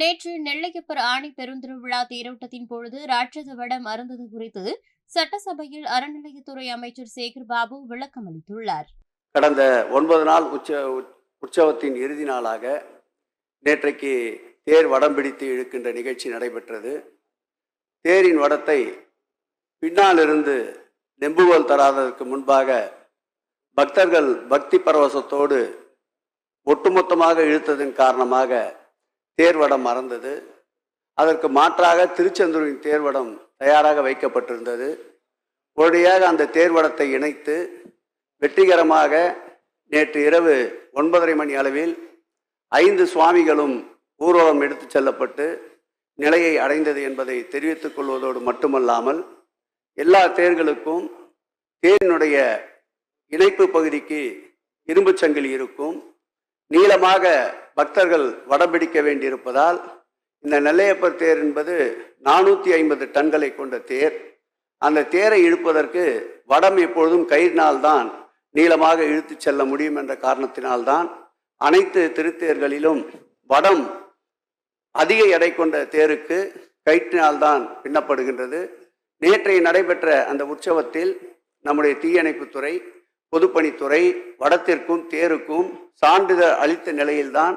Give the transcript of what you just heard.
நேற்று நெல்லையப்பர் ஆணி பெருந்திருவிழா தேரோட்டத்தின் பொழுது ராட்சத வடம் அருந்தது குறித்து சட்டசபையில் அறநிலையத்துறை அமைச்சர் சேகர் பாபு விளக்கம் அளித்துள்ளார். கடந்த ஒன்பது நாள் உச்ச உற்சவத்தின் இறுதி நாளாக நேற்றைக்கு தேர் வடம் பிடித்து இழுக்கின்ற நிகழ்ச்சி நடைபெற்றது. தேரின் வடத்தை பின்னாலிருந்து நெம்புகோல் தராததற்கு முன்பாக பக்தர்கள் பக்தி பரவசத்தோடு ஒட்டுமொத்தமாக இழுத்ததன் காரணமாக தேர்வடம் மறந்தது. அதற்கு மாற்றாக திருச்செந்தூரின் தேர்வடம் தயாராக வைக்கப்பட்டிருந்தது. உடனடியாக அந்த தேர்வடத்தை இணைத்து வெற்றிகரமாக நேற்று இரவு ஒன்பதரை மணி அளவில் ஐந்து சுவாமிகளும் ஊர்வலம் எடுத்துச் செல்லப்பட்டு நிலையை அடைந்தது என்பதை தெரிவித்துக் கொள்வதோடு மட்டுமல்லாமல் எல்லா தேர்களுக்கும் தேரினுடைய இணைப்பு பகுதிக்கு இரும்பு சங்கிலி இருக்கும். நீளமாக பக்தர்கள் வடம் பிடிக்க வேண்டியிருப்பதால் இந்த நெல்லையப்பர் தேர் என்பது நானூற்றி ஐம்பது டன்களை கொண்ட தேர். அந்த தேரை இழுப்பதற்கு வடம் எப்பொழுதும் கயிறினால்தான் நீளமாக இழுத்துச் செல்ல முடியும் என்ற காரணத்தினால்தான் அனைத்து திருத்தேர்களிலும் வடம் அதிக எடை கொண்ட தேருக்கு கயிற்றினால்தான் பின்னப்படுகின்றது. நேற்றைய நடைபெற்ற அந்த உற்சவத்தில் நம்முடைய தீயணைப்புத்துறை பொதுப்பணித்துறை வடத்திற்கும் தேருக்கும் சான்றிதழ் அளித்த நிலையில்தான்